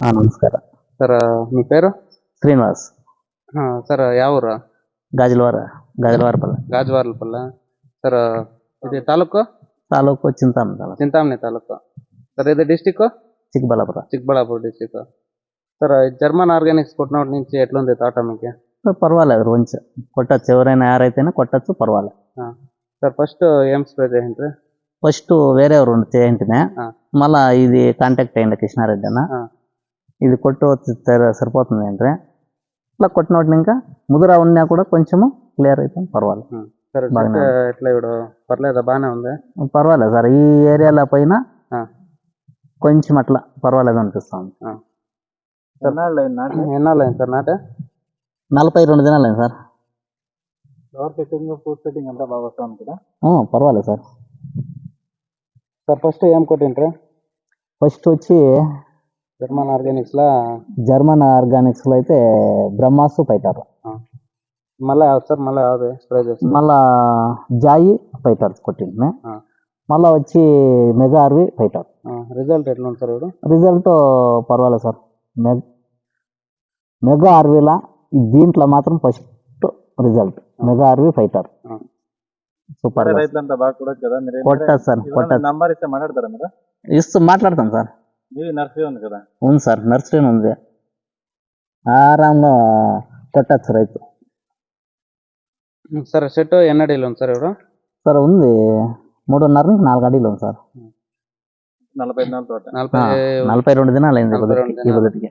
ನಮಸ್ಕಾರ ಸರ್ ನಿಮ್ಮ ಪೇರು ಶ್ರೀನಿವಾಸ್ ಸರ್ ಯಾವ ಊರ గాజులవార గాజులవారపల్లి గాజువార్లపల్ల ಸರ್ ಇದು ತಾಲೂಕು ತಾಲೂಕು చింతామణి ತಾಲೂಕು ಚಿಂತಾಮಣಿ ತಾಲೂಕು ಸರ್ ಇದು district Chikkaballapuram Chikkaballapur district sir German organics కొట్టినప్పటి నుంచి ఎట్లుంది తోట మీకు? పర్వాలేదు కొంచెం కొట్టచ్చు ఎవరైనా ఎవరైతేనే కొట్టచ్చు పర్వాలేదు. సార్ ఫస్ట్ ఏం స్ప్రే చేయండి ఫస్ట్ వేరే ఎవరు చేయంటేనే. మళ్ళా ఇది కాంటాక్ట్ అయ్యింది కృష్ణారెడ్డి అన్న. ఇది కొట్టు సరి- సరిపోతుంది అంటే ఇట్లా కొట్టినోటిని ఇంకా ముదురా ఉన్నా కూడా కొంచెము క్లియర్ అయితే పర్వాలేదు. ఎట్లా ఇప్పుడు? పర్లేదా? బాగానే ఉంది? పర్వాలేదు సార్ ఈ ఏరియాలో పైన. కొంచెం అట్లా పర్వాలేదు అనిపిస్తుంది. ఎన్నాళ్ళు అయింది సార్ నాటే? నలభై రెండు దినాలు అయింది సార్ ఫ్లవర్ ఫ్రూట్ సెట్టింగ్ అంతా బాగా వస్తుంది కదా? ఆ, పర్వాలేదు సార్. సార్ ఫస్ట్ ఏం కొట్టిండ్రు? ఫస్ట్ వచ్చి జర్మన్ ఆర్గానిక్స్ లా జర్మన్ ఆర్గానిక్స్లో అయితే బ్రహ్మాసు పైటారు మళ్ళీ సార్ మళ్ళీ యావది స్ప్రే చేస్తారు? మళ్ళా జాయి పైటారు కొట్టింది ఆ. మళ్ళా వచ్చి మెగా ఆర్వి పైటారు రిజల్ట్ ఎట్లా ఉంది సార్ ఇప్పుడు? రిజల్ట్ పర్వాలేదు సార్. మెగ్ మెగా ఆర్వీలా దీంట్లో మాత్రం first result. Mega R V fighter. Super కొట్టదు సార్ కొట్టదు. నంబర్ ఇస్తే మాట్లాడతారా మీరు? ఇస్తూ మాట్లాడతాం సార్. నర్సరీ ఉంది కదా. ఉంది సార్ నర్సరీ ఉంది. ఆరాంగా కొట్టచ్చు రైతు. సార్ చెట్టు ఎన్నడీలు ఉంది సార్ ఇప్పుడు? సార్ ఉంది. మూడున్నర నుంచి నాలుగు అడీలు ఉంది సార్. నలభై నలభై రెండు దినాలు అయింది ఈ